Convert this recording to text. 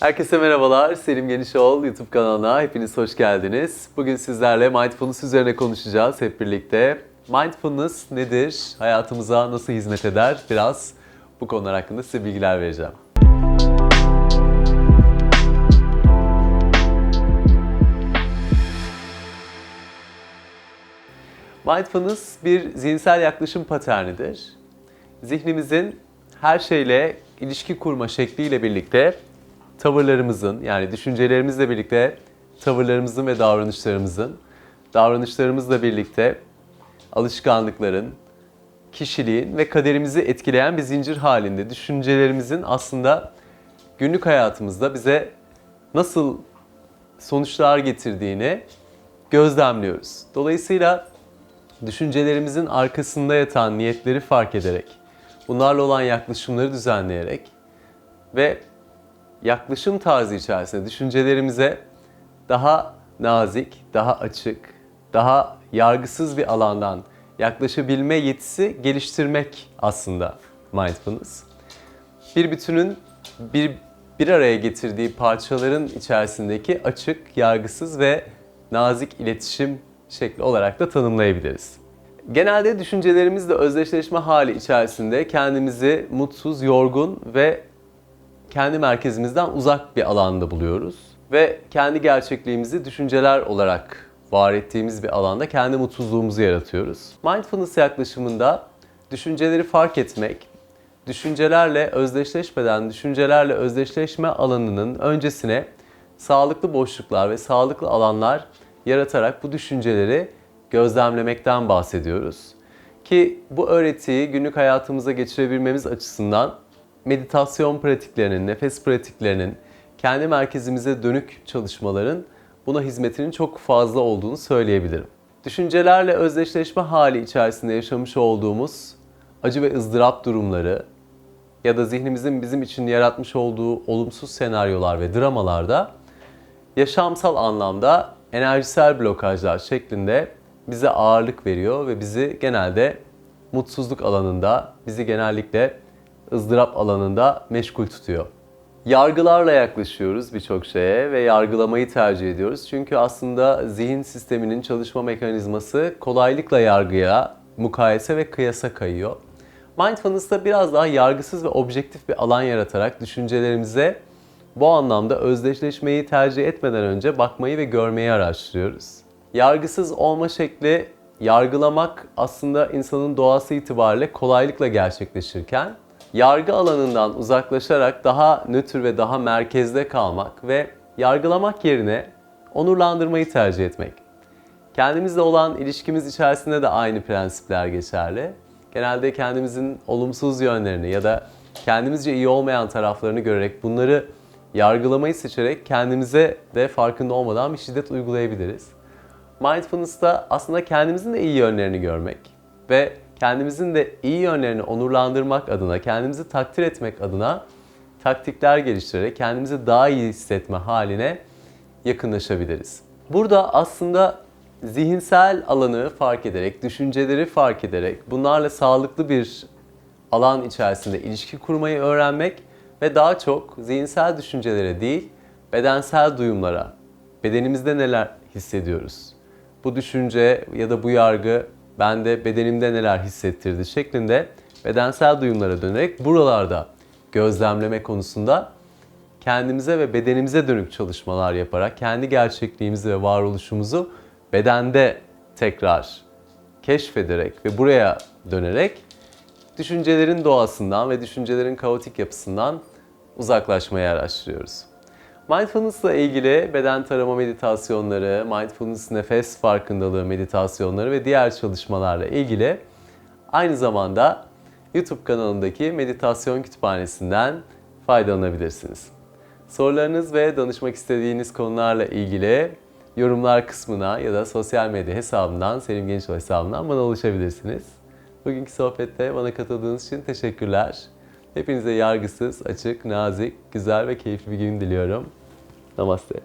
Herkese merhabalar. Selim Genişoğlu YouTube kanalına hepiniz hoş geldiniz. Bugün sizlerle mindfulness üzerine konuşacağız hep birlikte. Mindfulness nedir? Hayatımıza nasıl hizmet eder? Biraz bu konular hakkında size bilgiler vereceğim. Mindfulness bir zihinsel yaklaşım paternidir. Zihnimizin her şeyle ilişki kurma şekliyle birlikte tavırlarımızın yani düşüncelerimizle birlikte tavırlarımızın ve davranışlarımızın, davranışlarımızla birlikte alışkanlıkların, kişiliğin ve kaderimizi etkileyen bir zincir halinde düşüncelerimizin aslında günlük hayatımızda bize nasıl sonuçlar getirdiğini gözlemliyoruz. Dolayısıyla düşüncelerimizin arkasında yatan niyetleri fark ederek, bunlarla olan yaklaşımları düzenleyerek ve yaklaşım tarzı içerisinde düşüncelerimize daha nazik, daha açık, daha yargısız bir alandan yaklaşabilme yetisi geliştirmek aslında mindfulness. Bir bütünün bir bir araya getirdiği parçaların içerisindeki açık, yargısız ve nazik iletişim şekli olarak da tanımlayabiliriz. Genelde düşüncelerimizle özdeşleşme hali içerisinde kendimizi mutsuz, yorgun ve kendi merkezimizden uzak bir alanda buluyoruz. Ve kendi gerçekliğimizi düşünceler olarak var ettiğimiz bir alanda kendi mutsuzluğumuzu yaratıyoruz. Mindfulness yaklaşımında düşünceleri fark etmek, düşüncelerle özdeşleşmeden düşüncelerle özdeşleşme alanının öncesine sağlıklı boşluklar ve sağlıklı alanlar yaratarak bu düşünceleri gözlemlemekten bahsediyoruz. Ki bu öğretiyi günlük hayatımıza geçirebilmemiz açısından meditasyon pratiklerinin, nefes pratiklerinin, kendi merkezimize dönük çalışmaların buna hizmetinin çok fazla olduğunu söyleyebilirim. Düşüncelerle özdeşleşme hali içerisinde yaşamış olduğumuz acı ve ızdırap durumları ya da zihnimizin bizim için yaratmış olduğu olumsuz senaryolar ve dramalarda yaşamsal anlamda enerjisel blokajlar şeklinde bize ağırlık veriyor ve bizi genelde mutsuzluk alanında, bizi genellikle ızdırap alanında meşgul tutuyor. Yargılarla yaklaşıyoruz birçok şeye ve yargılamayı tercih ediyoruz. Çünkü aslında zihin sisteminin çalışma mekanizması kolaylıkla yargıya, mukayese ve kıyasa kayıyor. Mindfulness'ta biraz daha yargısız ve objektif bir alan yaratarak düşüncelerimize bu anlamda özdeşleşmeyi tercih etmeden önce bakmayı ve görmeyi araştırıyoruz. Yargısız olma şekli yargılamak aslında insanın doğası itibariyle kolaylıkla gerçekleşirken yargı alanından uzaklaşarak daha nötr ve daha merkezde kalmak ve yargılamak yerine onurlandırmayı tercih etmek. Kendimizle olan ilişkimiz içerisinde de aynı prensipler geçerli. Genelde kendimizin olumsuz yönlerini ya da kendimizce iyi olmayan taraflarını görerek bunları yargılamayı seçerek kendimize de farkında olmadan bir şiddet uygulayabiliriz. Mindfulness'ta aslında kendimizin de iyi yönlerini görmek ve kendimizin de iyi yönlerini onurlandırmak adına, kendimizi takdir etmek adına taktikler geliştirerek kendimizi daha iyi hissetme haline yakınlaşabiliriz. Burada aslında zihinsel alanı fark ederek, düşünceleri fark ederek, bunlarla sağlıklı bir alan içerisinde ilişki kurmayı öğrenmek ve daha çok zihinsel düşüncelere değil, bedensel duyumlara, bedenimizde neler hissediyoruz, bu düşünce ya da bu yargı bende bedenimde neler hissettirdi şeklinde bedensel duyumlara dönerek buralarda gözlemleme konusunda kendimize ve bedenimize dönük çalışmalar yaparak kendi gerçekliğimizi ve varoluşumuzu bedende tekrar keşfederek ve buraya dönerek düşüncelerin doğasından ve düşüncelerin kaotik yapısından uzaklaşmayı araştırıyoruz. Mindfulness ile ilgili beden tarama meditasyonları, mindfulness nefes farkındalığı meditasyonları ve diğer çalışmalarla ilgili aynı zamanda YouTube kanalındaki meditasyon kütüphanesinden faydalanabilirsiniz. Sorularınız ve danışmak istediğiniz konularla ilgili yorumlar kısmına ya da sosyal medya hesabından, Selim Gençol hesabından bana ulaşabilirsiniz. Bugünkü sohbette bana katıldığınız için teşekkürler. Hepinize yargısız, açık, nazik, güzel ve keyifli bir gün diliyorum. ナマステ